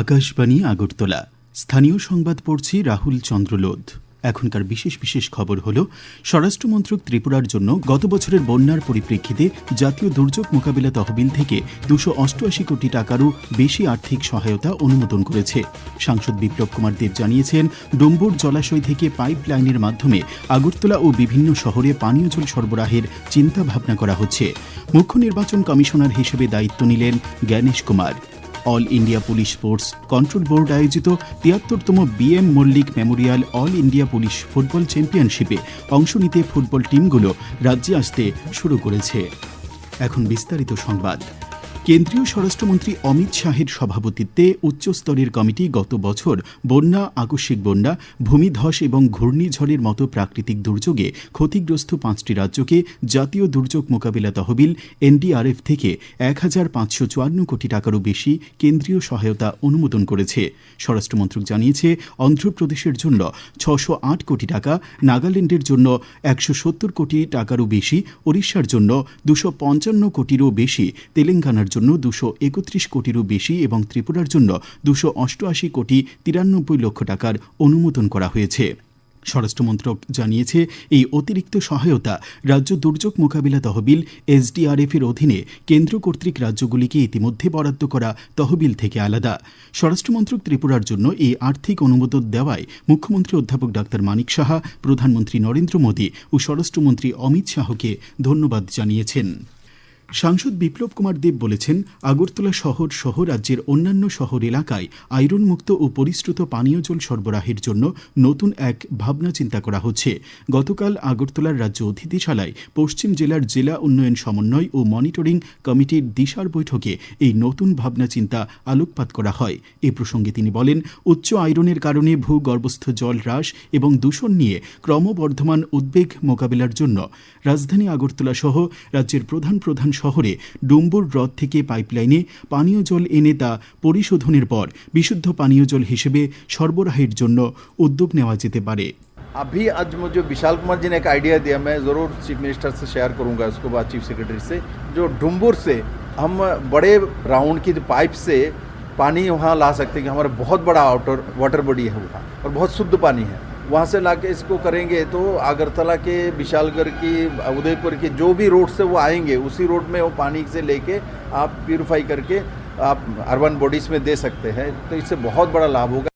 আকাশবাণী, আগরতলা। স্থানীয় সংবাদ পড়ছি রাহুল চন্দ্রলোধ এখনকার বিশেষ বিশেষ খবর হল, স্বরাষ্ট্রমন্ত্রক ত্রিপুরার জন্য গত বছরের বন্যার পরিপ্রেক্ষিতে জাতীয় দুর্যোগ মোকাবিলা তহবিল থেকে দুশো অষ্টআশি কোটি টাকারও বেশি আর্থিক সহায়তা অনুমোদন করেছে। সাংসদ বিপ্লব কুমার দেব জানিয়েছেন, ডম্বুর জলাশয় থেকে পাইপ লাইনের মাধ্যমে আগরতলা ও বিভিন্ন শহরে পানীয় জল সরবরাহের চিন্তা ভাবনা করা হচ্ছে। মুখ্য নির্বাচন কমিশনার হিসেবে দায়িত্ব নিলেন Gyanesh Kumar. All India police sports control board আয়োজিত তিয়াত্তরতম BM Mallick memorial all India police football চ্যাম্পিয়নশিপে অংশ নিতে ফুটবল টিমগুলো রাজ্যে আসতে শুরু করেছে। এখন বিস্তারিত সংবাদ। কেন্দ্রীয় স্বরাষ্ট্রমন্ত্রী অমিত শাহের সভাপতিত্বে উচ্চস্তরের কমিটি গত বছর বন্যা, আকস্মিক বন্যা, ভূমিধস এবং ঘূর্ণিঝড়ের মতো প্রাকৃতিক দুর্যোগে ক্ষতিগ্রস্ত পাঁচটি রাজ্যকে জাতীয় দুর্যোগ মোকাবিলা তহবিল, এনডিআরএফ থেকে এক হাজার পাঁচশো চুয়ান্ন কোটি টাকারও বেশি কেন্দ্রীয় সহায়তা অনুমোদন করেছে। স্বরাষ্ট্রমন্ত্রক জানিয়েছে, অন্ধ্রপ্রদেশের জন্য ছশো আট কোটি টাকা, নাগাল্যান্ডের জন্য একশো সত্তর কোটি টাকারও বেশি, ওড়িশার জন্য দুশো পঞ্চান্ন কোটিরও বেশি, তেলেঙ্গানার জন্য দুশো একত্রিশ কোটিরও বেশি এবং ত্রিপুরার জন্য দুশো অষ্টআশি কোটি তিরানব্বই লক্ষ টাকার অনুমোদন করা হয়েছে। স্বরাষ্ট্রমন্ত্রক জানিয়েছে, এই অতিরিক্ত সহায়তা রাজ্য দুর্যোগ মোকাবিলা তহবিল এসডিআরএফ এর অধীনে কেন্দ্র কর্তৃক রাজ্যগুলিকে ইতিমধ্যে বরাদ্দ করা তহবিল থেকে আলাদা। স্বরাষ্ট্রমন্ত্রক ত্রিপুরার জন্য এই আর্থিক অনুমোদন দেওয়ায় মুখ্যমন্ত্রী অধ্যাপক ডাক্তার মানিক সাহা, প্রধানমন্ত্রী নরেন্দ্র মোদী ও স্বরাষ্ট্রমন্ত্রী অমিত শাহকে ধন্যবাদ জানিয়েছেন। সাংসদ বিপ্লব কুমার দেব বলেছেন, আগরতলা শহর সহ রাজ্যের অন্যান্য শহর এলাকায় আয়রনমুক্ত ও পরিশ্রুত পানীয় জল সরবরাহের জন্য নতুন এক ভাবনা চিন্তা করা হচ্ছে। গতকাল আগরতলার রাজ্য অতিথিশালায় পশ্চিম জেলার জেলা উন্নয়ন সমন্বয় ও মনিটরিং কমিটির দিশার বৈঠকে এই নতুন ভাবনা চিন্তা আলোকপাত করা হয়। এ প্রসঙ্গে তিনি বলেন, উচ্চ আয়রনের কারণে ভূগর্ভস্থ জল হ্রাস এবং দূষণ নিয়ে ক্রমবর্ধমান উদ্বেগ মোকাবিলার জন্য রাজধানী আগরতলা সহ রাজ্যের প্রধান প্রধান শহরে ডুম্বুর হ্রদ থেকে পাইপলাইনে পানীয় জল এনে তা পরিশোধনের পর বিশুদ্ধ পানীয় জল হিসেবে সরবরাহের জন্য উদ্যোগ নেওয়া যেতে পারে अभी आज मुझे विशाल कुमार जी ने एक आइडिया दिया मैं ज़रूर चीफ मिनिस्टर से शेयर करूंगा उसको बाद चीफ सेक्रेटरी से जो डुम्बुर से हम बड़े राउंड की जो पाइप से पानी वहाँ ला सकते हैं कि हमारा बहुत बड़ा आउटर वाटर बॉडी है वहाँ और बहुत शुद्ध पानी है वहाँ से ला के इसको करेंगे तो आगरतला के विशालगढ़ की, उदयपुर की जो भी रोड से वो आएँगे, उसी रोड में वो पानी से लेके आप प्योरीफाई करके आप अर्बन बॉडीज़ में दे सकते हैं। तो इससे बहुत बड़ा लाभ होगा।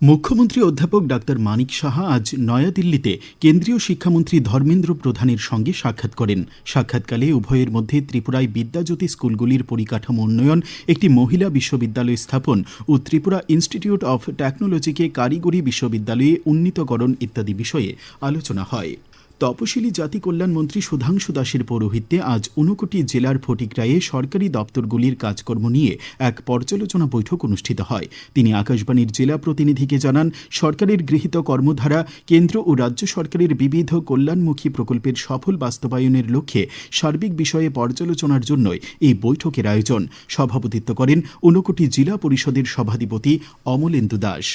মুখ্যমন্ত্রী অধ্যাপক ডাক্তার মানিক সাহা আজ নয়াদিল্লিতে কেন্দ্রীয় শিক্ষামন্ত্রী ধর্মেন্দ্র প্রধানের সঙ্গে সাক্ষাৎ করেন। সাক্ষাৎকালে উভয়ের মধ্যে ত্রিপুরায় বিদ্যাজ্যোতি স্কুলগুলির পরিকাঠামো উন্নয়ন, একটি মহিলা বিশ্ববিদ্যালয় স্থাপন ও ত্রিপুরা ইনস্টিটিউট অফ টেকনোলজিকে কারিগরি বিশ্ববিদ্যালয়ে উন্নীতকরণ ইত্যাদি বিষয়ে আলোচনা হয়। তপশিলি জাতি কল্যাণ মন্ত্রী সুধাংশু দাসের পৌরোহিত্যে আজ ঊনকোটি জেলার ফটিকরায়ে সরকারি দপ্তরগুলির কাজকর্ম নিয়ে এক পর্যালোচনা বৈঠক অনুষ্ঠিত হয়। তিনি আকাশবাণীর জেলা প্রতিনিধিকে জানান, সরকারের গৃহীত কর্মধারা কেন্দ্র ও রাজ্য সরকারের বিবিধ কল্যাণমুখী প্রকল্পের সফল বাস্তবায়নের লক্ষ্যে সার্বিক বিষয়ে পর্যালোচনার জন্যই এই বৈঠকের আয়োজন। সভাপতিত্ব করেন ঊনকোটি জেলা পরিষদের সভাধিপতি অমলেন্দু দাস।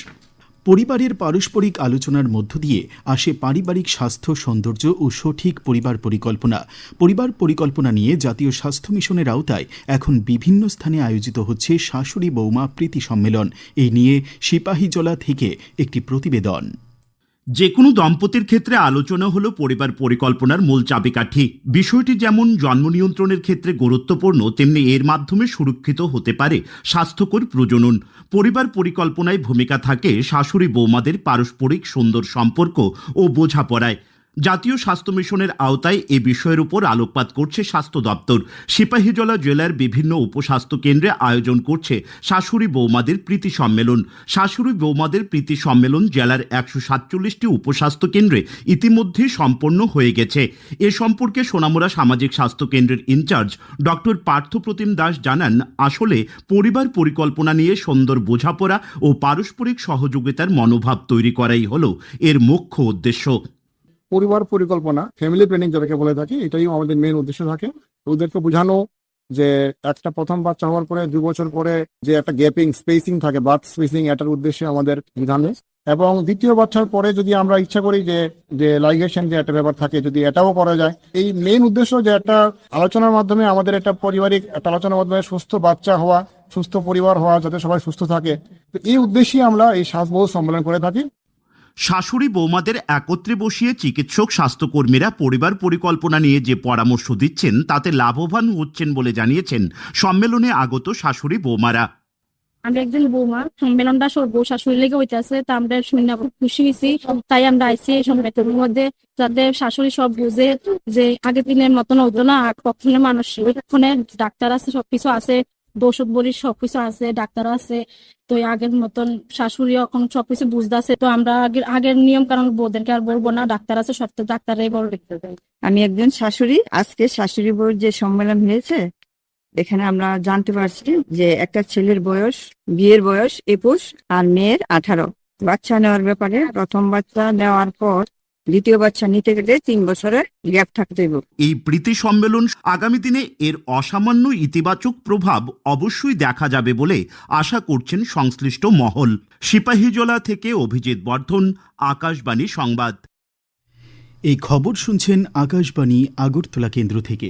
পরিবারের পারস্পরিক আলোচনার মধ্য দিয়ে আসে পারিবারিক স্বাস্থ্য সৌন্দর্য ও সঠিক পরিবার পরিকল্পনা। পরিবার পরিকল্পনা নিয়ে জাতীয় স্বাস্থ্য মিশনের আওতায় এখন বিভিন্ন স্থানে আয়োজিত হচ্ছে শাশুড়ি বৌমা প্রীতি সম্মেলন। এই নিয়ে সিপাহীজলা থেকে একটি প্রতিবেদন। যে কোনো দম্পতির ক্ষেত্রে আলোচনা হলো পরিবার পরিকল্পনার মূল চাবিকাঠি। বিষয়টি যেমন জন্ম নিয়ন্ত্রণের ক্ষেত্রে গুরুত্বপূর্ণ, তেমনি এর মাধ্যমে সুরক্ষিত হতে পারে স্বাস্থ্যকর প্রজনন। পরিবার পরিকল্পনায় ভূমিকা থাকে শাশুড়ি বৌমাদের পারস্পরিক সুন্দর সম্পর্ক ও বোঝাপড়ায়। জাতীয় স্বাস্থ্য মিশনের আওতায় এ বিষয়ের উপর আলোকপাত করছে স্বাস্থ্য দপ্তর। সিপাহীজলা জেলার বিভিন্ন উপস্বাস্থ্য কেন্দ্রে আয়োজন করছে শাশুড়ি বৌমাদের প্রীতি সম্মেলন। শাশুড়ি বৌমাদের প্রীতি সম্মেলন জেলার একশো সাতচল্লিশটি উপস্বাস্থ্য কেন্দ্রে ইতিমধ্যে সম্পন্ন হয়ে গেছে। এ সম্পর্কে সোনামুড়া সামাজিক স্বাস্থ্য কেন্দ্রের ইনচার্জ ডক্টর পার্থপ্রতিম দাস জানান, আসলে পরিবার পরিকল্পনা নিয়ে সুন্দর বোঝাপড়া ও পারস্পরিক সহযোগিতার মনোভাব তৈরি করাই হল এর মুখ্য উদ্দেশ্য। পরিবার পরিকল্পনা ফ্যামিলি প্ল্যানিং যেটাকে বলে থাকি, এটাই আমাদের মেন উদ্দেশ্য থাকে। ওদেরকে বোঝানো যে একটা প্রথম বাচ্চা হওয়ার পরে, দু বছর পরে যে একটা গ্যাপিং স্পেসিং থাকে বার্থ স্পেসিং এটার উদ্দেশ্যে আমাদের বোঝানো। এবং দ্বিতীয় বাচ্চার পরে যদি আমরা ইচ্ছা করি যে যে লাইগেশন যে একটা ব্যাপার থাকে, যদি এটাও করা যায়। এই মেন উদ্দেশ্য যে একটা আলোচনার মাধ্যমে আমাদের একটা পারিবারিক, একটা আলোচনার মাধ্যমে সুস্থ বাচ্চা হওয়া, সুস্থ পরিবার হওয়া, যাতে সবাই সুস্থ থাকে। তো এই উদ্দেশ্যে আমরা এই শ্বাসবহ সম্মেলন করে থাকি। শাশুড়ি বৌমাদের একত্রে বসিয়ে চিকিৎসক, স্বাস্থ্যকর্মীরা পরিবার পরিকল্পনা নিয়ে যে পরামর্শ দিচ্ছেন, তাতে লাভবান হচ্ছেন বলে জানিয়েছেন সম্মেলনে আগত শাশুড়ি বৌমারা। আমরা একজন বৌমা সম্মেলনটা সব বউ শাশুড়ি লেগে হইতেছে তা আমরা শুনে খুশি হয়েছি তাই আমরা আইসি সম্মেলনের মধ্যে, যাতে শাশুড়ি সব বুঝে যে আগের দিনের মতন হইতো না, আর কখনো মানুষ ওখানে ডাক্তার আছে, সবকিছু আছে ওষুধ বলি, সবকিছু আছে ডাক্তার আছে। তো আগের মতন শাশুড়ি এখন সবকিছু বুঝতে আছে তো আমরা আগের আগের নিয়ম কারণ বউদেরকে আর বলব না, ডাক্তার আছে, সব তো ডাক্তারই বড় দেখতে আমি একজন শাশুড়ি, আজকে শাশুড়ি বউর যে সম্মেলন হয়েছে, এখানে আমরা জানতে পারছি যে একটা ছেলের বয়স, বিয়ের বয়স একুশ আর মেয়ের আঠারো। বাচ্চা নেওয়ার ব্যাপারে প্রথম বাচ্চা নেওয়ার পর দ্বিতীয় বাচ্চা নিতে গেলে তিন বছরের গ্যাপ থাকতে হবে। এই প্রীতি সম্মেলন আগামী দিনে এর অসামান্য ইতিবাচক প্রভাব অবশ্যই দেখা যাবে বলে আশা করছেন সংশ্লিষ্ট মহল। সিপাহীজলা থেকে অভিজিৎ বর্ধন আকাশবাণী সংবাদ। এই খবর শুনছেন আকাশবাণী আগরতলা কেন্দ্র থেকে।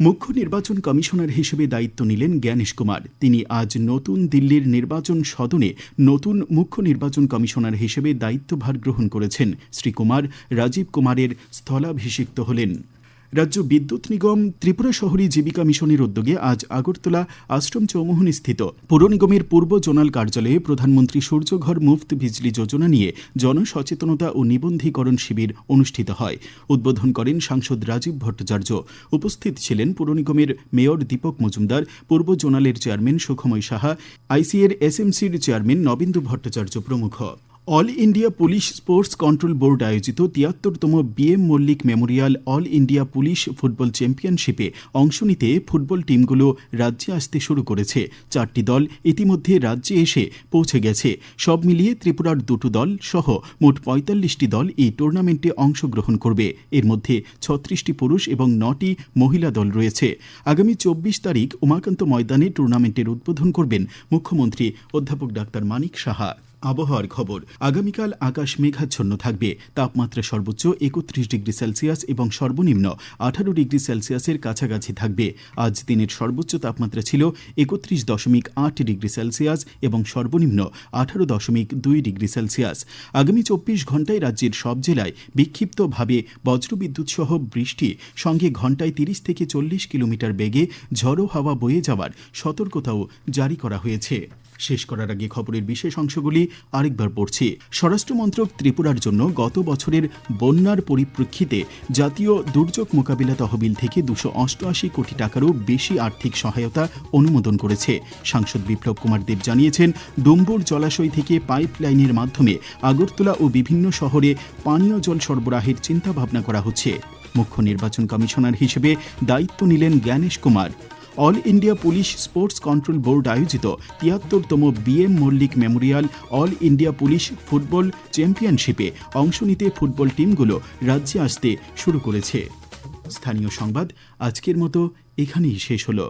মুখ্য নির্বাচন কমিশনার হিসেবে দায়িত্ব নিলেন জ্ঞানেশ কুমার। তিনি আজ নতুন দিল্লির নির্বাচন সদনে নতুন মুখ্য নির্বাচন কমিশনার হিসেবে দায়িত্বভার গ্রহণ করেছেন। শ্রী কুমার রাজীব কুমারের স্থলাভিষিক্ত হলেন। রাজ্য বিদ্যুৎ নিগম ত্রিপুরা শহরী জীবিকা মিশনের উদ্যোগে আজ আগরতলা আশ্রম চৌমুহনী স্থিত। পুর নিগমের পূর্ব জোনাল কার্যালয়ে প্রধানমন্ত্রী সূর্যঘর মুফত বিজলি যোজনা নিয়ে জনসচেতনতা ও নিবন্ধীকরণ শিবির অনুষ্ঠিত হয়। উদ্বোধন করেন সাংসদ রাজীব ভট্টাচার্য। উপস্থিত ছিলেন পুর নিগমের মেয়র দীপক মজুমদার, পূর্ব জোনালের চেয়ারম্যান সুখময় সাহা, আইসিএর এসএমসির চেয়ারম্যান নবেন্দু ভট্টাচার্য প্রমুখ। All India police sports control board আয়োজিত তিয়াত্তরতম BM Mallick memorial all India police football চ্যাম্পিয়নশিপে অংশ নিতে ফুটবল টিমগুলো রাজ্যে আসতে শুরু করেছে। চারটি দল ইতিমধ্যে রাজ্যে এসে পৌঁছে গেছে। সব মিলিয়ে ত্রিপুরার দুটো দল সহ মোট পঁয়তাল্লিশটি দল এই টুর্নামেন্টে অংশগ্রহণ করবে। এর মধ্যে ছত্রিশটি পুরুষ এবং নটি মহিলা দল রয়েছে। আগামী চব্বিশ তারিখ উমাকান্ত ময়দানে টুর্নামেন্টের উদ্বোধন করবেন মুখ্যমন্ত্রী অধ্যাপক ডাক্তার মানিক সাহা। আবহাওয়ার খবর। আগামীকাল আকাশ মেঘাচ্ছন্ন থাকবে। তাপমাত্রা সর্বোচ্চ একত্রিশ ডিগ্রি সেলসিয়াস এবং সর্বনিম্ন আঠারো ডিগ্রি সেলসিয়াসের কাছাকাছি থাকবে। আজ দিনের সর্বোচ্চ তাপমাত্রা ছিল একত্রিশ দশমিক আট ডিগ্রি সেলসিয়াস এবং সর্বনিম্ন আঠারো দশমিক দুই ডিগ্রি সেলসিয়াস। আগামী চব্বিশ ঘন্টায় রাজ্যের সব জেলায় বিক্ষিপ্তভাবে বজ্রবিদ্যুৎ সহ বৃষ্টি, সঙ্গে ঘন্টায় তিরিশ থেকে চল্লিশ কিলোমিটার বেগে ঝড়ো হাওয়া বয়ে যাওয়ার সতর্কতাও জারি করা হয়েছে। শেষ করার আগে খবরের বিশেষ অংশগুলি আরেকবার পড়ছি। স্বরাষ্ট্রমন্ত্রক ত্রিপুরার জন্য গত বছরের বন্যার পরিপ্রেক্ষিতে জাতীয় দুর্যোগ মোকাবিলা তহবিল থেকে দুশো অষ্টআশি কোটি টাকারও বেশি আর্থিক সহায়তা অনুমোদন করেছে। সাংসদ বিপ্লব কুমার দেব জানিয়েছেন, ডুম্বুর জলাশয় থেকে পাইপ লাইনের মাধ্যমে আগরতলা ও বিভিন্ন শহরে পানীয় জল সরবরাহের চিন্তা ভাবনা করা হচ্ছে। মুখ্য নির্বাচন কমিশনার হিসেবে দায়িত্ব নিলেন Gyanesh Kumar. All India police sports control board আয়োজিত তিয়াত্তরতম B M Mallick memorial all India police football চ্যাম্পিয়নশিপে অংশ নিতে ফুটবল টিমগুলো রাজ্যে আসতে শুরু করেছে। স্থানীয় সংবাদ আজকের মতো এখানেই শেষ হলো।